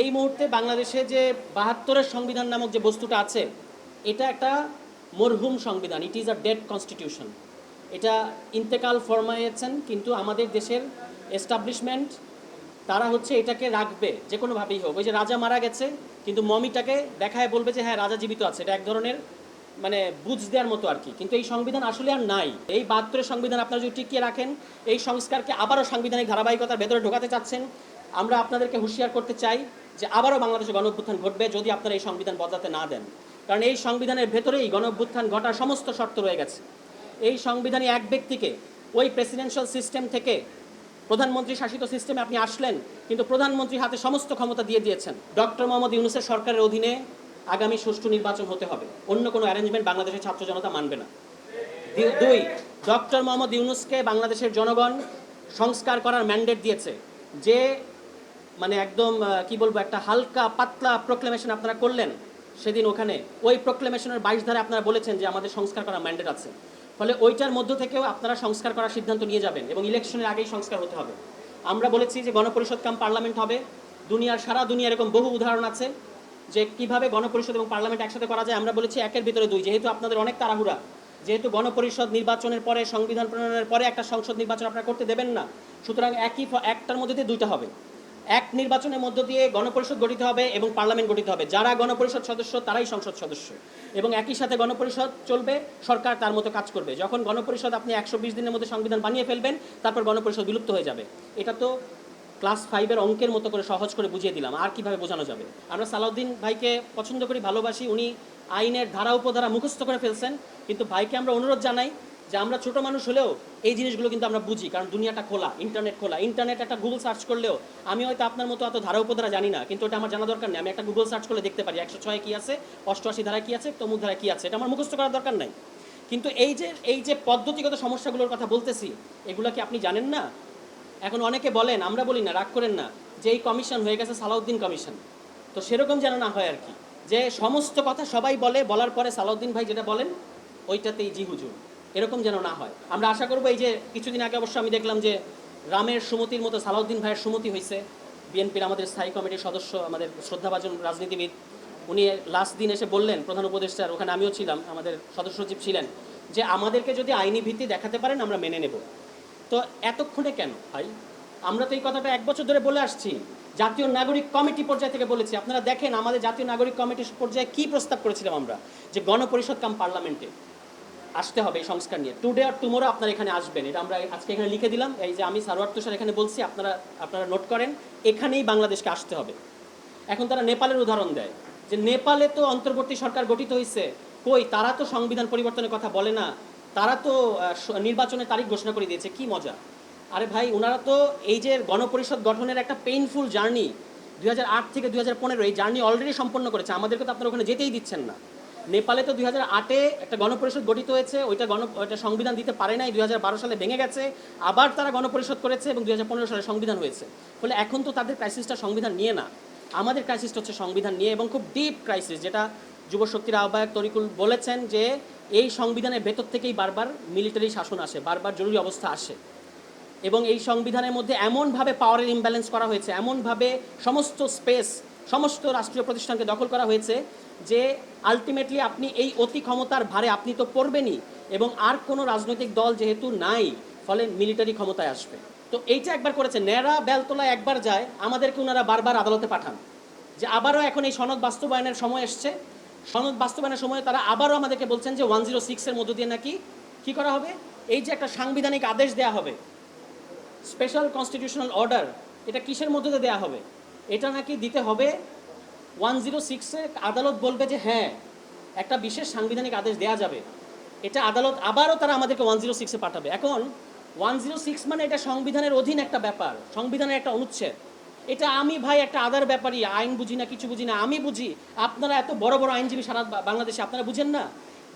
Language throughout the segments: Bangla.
এই মুহূর্তে বাংলাদেশে যে বাহাত্তরের সংবিধান নামক যে বস্তুটা আছে, এটা একটা মরহুম সংবিধান। It is a dead constitution এটা ইন্তেকাল ফরমাইয়েছেন কিন্তু আমাদের দেশের এস্টাবলিশমেন্ট তারা হচ্ছে এটাকে রাখবে, যে কোনোভাবেই হোক। ওই যে রাজা মারা গেছে, কিন্তু মমিটাকে দেখায় বলবে যে হ্যাঁ রাজা জীবিত আছে। এটা এক ধরনের মানে বুঝ দেওয়ার মতো আর কি। কিন্তু এই সংবিধান আসলে আর নাই। এই বাহাত্তরের সংবিধান আপনারা যদি টিকিয়ে রাখেন, এই সংস্কারকে আবারও সাংবিধানিক ধারাবাহিকতার ভেতরে ঢোকাতে চাচ্ছেন, আমরা আপনাদেরকে হুঁশিয়ার করতে চাই যে আবারও বাংলাদেশে গণ অভ্যুত্থান ঘটবে যদি আপনারা এই সংবিধান বদলাতে না দেন। কারণ এই সংবিধানের ভেতরেই গণ অভ্যুত্থান ঘটার সমস্ত শর্ত রয়ে গেছে। এই সংবিধানে এক ব্যক্তিকে ওই প্রেসিডেন্সিয়াল সিস্টেম থেকে প্রধানমন্ত্রী শাসিত সিস্টেমে আপনি আসলেন, কিন্তু প্রধানমন্ত্রীর হাতে সমস্ত ক্ষমতা দিয়ে দিয়েছেন। ডক্টর মোহাম্মদ ইউনুসের সরকারের অধীনে আগামী সুষ্ঠু নির্বাচন হতে হবে। অন্য কোনো অ্যারেঞ্জমেন্ট বাংলাদেশের ছাত্র জনতা মানবে না। দুই ডক্টর মোহাম্মদ ইউনুসকে বাংলাদেশের জনগণ সংস্কার করার ম্যান্ডেট দিয়েছে। যে মানে একদম কি বলব, একটা হালকা পাতলা প্রোক্লেমেশন আপনারা করলেন, সেদিন ওখানে। ওই প্রোক্লেমেশনের বাইশ ধারে আপনারা বলেছেন যে আমাদের সংস্কার করা ম্যান্ডেট আছে। ফলে ওইটার মধ্য থেকেও আপনারা সংস্কার করার সিদ্ধান্ত নিয়ে যাবেন এবং ইলেকশনের আগেই সংস্কার হতে হবে। আমরা বলেছি যে গণপরিষদ কাম পার্লামেন্ট হবে। দুনিয়ার, সারা দুনিয়া এরকম বহু উদাহরণ আছে যে কীভাবে গণপরিষদ এবং পার্লামেন্ট একসাথে করা যায়। আমরা বলেছি একের ভিতরে দুই। যেহেতু আপনাদের অনেক তাড়াহুড়া, যেহেতু গণপরিষদ নির্বাচনের পরে, সংবিধান প্রণয়নের পরে একটা সংসদ নির্বাচন আপনারা করতে দেবেন না, সুতরাং একই একটার মধ্যে দিয়ে দুইটা হবে। এক নির্বাচনের মধ্য দিয়ে গণপরিষদ গঠিত হবে এবং পার্লামেন্ট গঠিত হবে। যারা গণপরিষদ সদস্য, তারাই সংসদ সদস্য। এবং একই সাথে গণপরিষদ চলবে, সরকার তার মতো কাজ করবে। যখন গণপরিষদ আপনি একশো বিশ দিনের মধ্যে সংবিধান বানিয়ে ফেলবেন, তারপর গণপরিষদ বিলুপ্ত হয়ে যাবে। এটা তো ক্লাস ফাইভের অঙ্কের মতো করে সহজ করে বুঝিয়ে দিলাম, আর কীভাবে বোঝানো যাবে? আমরা সালাউদ্দিন ভাইকে পছন্দ করি, ভালোবাসি। উনি আইনের ধারা উপধারা মুখস্থ করে ফেলছেন। কিন্তু ভাইকে আমরা অনুরোধ জানাই যে আমরা ছোট মানুষ হলেও এই জিনিসগুলো কিন্তু আমরা বুঝি, কারণ দুনিয়াটা খোলা ইন্টারনেট খোলা। ইন্টারনেট একটা গুগল সার্চ করলেও আমি হয়তো আপনার মতো এত ধারা উপধারা জানি না, কিন্তু ওটা আমার জানা দরকার নেই। আমি একটা গুগল সার্চ করলে দেখতে পারি, একশো ছয় কী আছে, অষ্টআশি ধারা কী আছে, তমুক ধারা কী আছে, এটা আমার মুখস্থ করার দরকার নাই। কিন্তু এই যে এই যে পদ্ধতিগত সমস্যাগুলোর কথা বলতেছি, এগুলো কি আপনি জানেন না? এখন অনেকে বলেন, আমরা বলি না, রাগ করেন না, যে এই কমিশন হয়ে গেছে সালাউদ্দিন কমিশন তো সেরকম যেন না হয় আর কি। যে সমস্ত কথা সবাই বলে, বলার পরে সালাউদ্দিন ভাই যেটা বলেন, ওইটাতেই জি হুজুর। এরকম যেন না হয়। আমরা আশা করব এই যে কিছুদিন আগে অবশ্য আমি দেখলাম যে রামের সুমতির মতো সালাউদ্দিন ভাইয়ের সুমতি হয়েছে বিএনপির আমাদের স্থায়ী কমিটির সদস্য, আমাদের শ্রদ্ধাভাজন রাজনীতিবিদ, উনি লাস্ট দিন এসে বললেন, প্রধান উপদেষ্টার, ওখানে আমিও ছিলাম, আমাদের সদস্য সচিব ছিলেন, যে আমাদেরকে যদি আইনি ভিত্তি দেখাতে পারেন, আমরা মেনে নেব। তো এতক্ষণে কেন ভাই? আমরা তো এই কথাটা এক বছর ধরে বলে আসছি। জাতীয় নাগরিক কমিটি পর্যায় থেকে বলেছি। আপনারা দেখেন আমাদের জাতীয় নাগরিক কমিটির পর্যায়ে কি প্রস্তাব করেছিলাম আমরা? যে গণপরিষদ কাম পার্লামেন্টে। আসতে হবে এই সংস্কার নিয়ে। টুডে আর টুমোরো আপনারা এখানে আসবেন। এটা আমরা আজকে এখানে লিখে দিলাম। এই যে আমি সারোয়ার তুষার এখানে বলছি, আপনারা আপনারা নোট করেন, এখানেই বাংলাদেশকে আসতে হবে। এখন তারা নেপালের উদাহরণ দেয়, যে নেপালে তো অন্তর্বর্তী সরকার গঠিত হয়েছে কই, তারা তো সংবিধান পরিবর্তনের কথা বলে না। তারা তো নির্বাচনের তারিখ ঘোষণা করে দিয়েছে, কি মজা। আরে ভাই ওনারা তো এই যে গণপরিষদ গঠনের একটা পেইনফুল জার্নি দুই হাজার আট থেকে দুই এই জার্নি অলরেডি সম্পন্ন করেছে। আমাদেরকে তো আপনারা ওখানে যেতেই দিচ্ছেন না। নেপালে তো দুই হাজার আটে একটা গণপরিষদ গঠিত হয়েছে, ওইটা গণ, ওইটা সংবিধান দিতে পারে নাই দু হাজার বারো সালে ভেঙে গেছে, আবার তারা গণপরিষদ করেছে এবং দু হাজার পনেরো সালে সংবিধান হয়েছে। ফলে এখন তো তাদের ক্রাইসিসটা সংবিধান নিয়ে না। আমাদের ক্রাইসিসটা হচ্ছে সংবিধান নিয়ে এবং খুব ডিপ ক্রাইসিস যেটা যুবশক্তির আহ্বায়ক তরিকুল বলেছেন যে এই সংবিধানের ভেতর থেকেই বারবার মিলিটারি শাসন আসে, বারবার জরুরি অবস্থা আসে। এবং এই সংবিধানের মধ্যে এমনভাবে পাওয়ারের ইমব্যালেন্স করা হয়েছে, এমনভাবে সমস্ত স্পেস সমস্ত রাষ্ট্রীয় প্রতিষ্ঠানকে দখল করা হয়েছে যে আলটিমেটলি আপনি এই অতি ক্ষমতার ভারে আপনি তো পড়বেনই এবং আর কোনো রাজনৈতিক দল যেহেতু নাই, ফলে মিলিটারি ক্ষমতায় আসবে। তো এইটা একবার করেছে। ন্যাড়া বেলতলা একবার যায়, আমাদেরকে ওনারা বারবার আদালতে পাঠান যে আবারও এখন এই সনদ বাস্তবায়নের সময় এসছে। সনদ বাস্তবায়নের সময় তারা আবারও আমাদেরকে বলছেন যে ওয়ান জিরো সিক্সের মধ্য দিয়ে নাকি কি করা হবে? এই যে একটা সাংবিধানিক আদেশ দেওয়া হবে স্পেশাল কনস্টিটিউশনাল অর্ডার এটা কিসের মধ্যে দিয়ে দেওয়া হবে? এটা নাকি দিতে হবে? ওয়ান জিরো সিক্সে আদালত বলবে যে হ্যাঁ একটা বিশেষ সাংবিধানিক আদেশ দেওয়া যাবে। এটা আদালত আবারও তারা আমাদেরকে ওয়ান জিরো সিক্সে পাঠাবে। এখন ওয়ান জিরো সিক্স মানে এটা সংবিধানের অধীন একটা ব্যাপার, সংবিধানের একটা অনুচ্ছেদ। এটা আমি ভাই একটা আদার ব্যাপারই, আইন বুঝি না, কিছু বুঝি না, আমি বুঝি, আপনারা এত বড় বড় আইনজীবী সারা বাংলাদেশে আপনারা বুঝেন না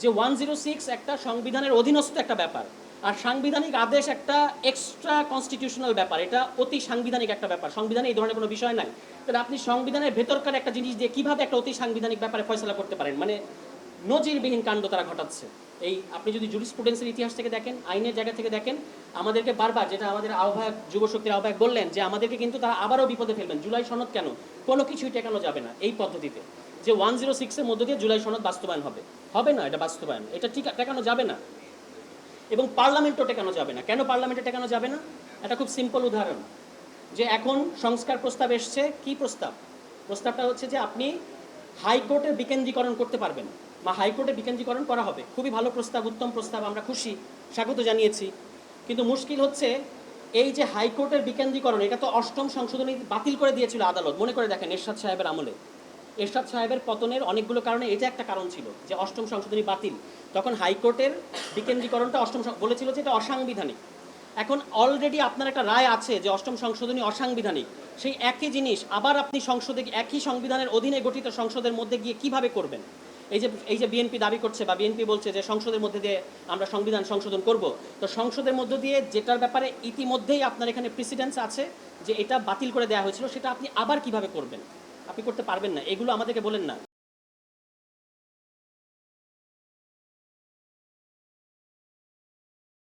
যে ওয়ান জিরো সিক্স একটা সংবিধানের অধীনস্থ একটা ব্যাপার। আর সাংবিধানিক আদেশ একটা এক্সট্রা কনস্টিটিউশনাল ব্যাপার, এটা অতি সাংবিধানিক একটা ব্যাপার। সংবিধানে এই ধরনের কোনো বিষয় নাই। তাহলে আপনি সংবিধানের ভেতরকার একটা জিনিস দিয়ে কীভাবে একটা অতি সাংবিধানিক ব্যাপারে ফয়সলা করতে পারেন? মানে নজিরবিহীন কাণ্ড তারা ঘটাচ্ছে। এই আপনি যদি জুরিসপ্রুডেন্সের ইতিহাস থেকে দেখেন, আইনের জায়গা থেকে দেখেন, আমাদেরকে বারবার যেটা আমাদের আহ্বায়ক, যুবশক্তির আহ্বায়ক বললেন যে, আমাদেরকে কিন্তু তারা আবারও বিপদে ফেলবেন। জুলাই সনদ কেন? কোনো কিছুই টেকানো যাবে না। এই পদ্ধতিতে। যে ওয়ান জিরো সিক্সের মধ্য দিয়ে জুলাই সনদ বাস্তবায়ন হবে। হবে না, এটা বাস্তবায়ন। এটা ঠিক টেকানো যাবে না। এবং পার্লামেন্টও টেকানো যাবে না? কেন পার্লামেন্টে টেকানো যাবে না? এটা খুব সিম্পল উদাহরণ। যে এখন সংস্কার প্রস্তাব এসছে, কি প্রস্তাব? প্রস্তাবটা হচ্ছে যে আপনি হাইকোর্টের বিকেন্দ্রীকরণ করতে পারবেন। বা হাইকোর্টে বিকেন্দ্রীকরণ করা হবে। খুবই ভালো প্রস্তাব, উত্তম প্রস্তাব, আমরা খুশি, স্বাগত জানিয়েছি। কিন্তু মুশকিল হচ্ছে এই যে হাইকোর্টের বিকেন্দ্রীকরণ, এটা তো অষ্টম সংশোধনী বাতিল করে দিয়েছিল আদালত। মনে করে দেখেন এরশাদ সাহেবের আমলে। এরশাদ সাহেবের পতনের অনেকগুলো কারণে এটা একটা কারণ ছিল যে অষ্টম সংশোধনী বাতিল, তখন হাইকোর্টের বিকেন্দ্রীকরণটা অষ্টম বলেছিল যে এটা অসাংবিধানিক। এখন অলরেডি আপনার একটা রায় আছে যে অষ্টম সংশোধনী অসাংবিধানিক। সেই একই জিনিস আবার আপনি সংসদে একই সংবিধানের অধীনে গঠিত সংসদের মধ্যে গিয়ে কীভাবে করবেন? এই যে এই যে বিএনপি দাবি করছে বা বিএনপি বলছে যে সংসদের মধ্যে দিয়ে আমরা সংবিধান সংশোধন করব, তো সংসদের মধ্য দিয়ে যেটার ব্যাপারে ইতিমধ্যেই আপনার এখানে প্রেসিডেন্স আছে যে এটা বাতিল করে দেওয়া হয়েছিল, সেটা আপনি আবার কীভাবে করবেন? আপনি করতে পারবেন না। এগুলো আমাদেরকে বলেন না।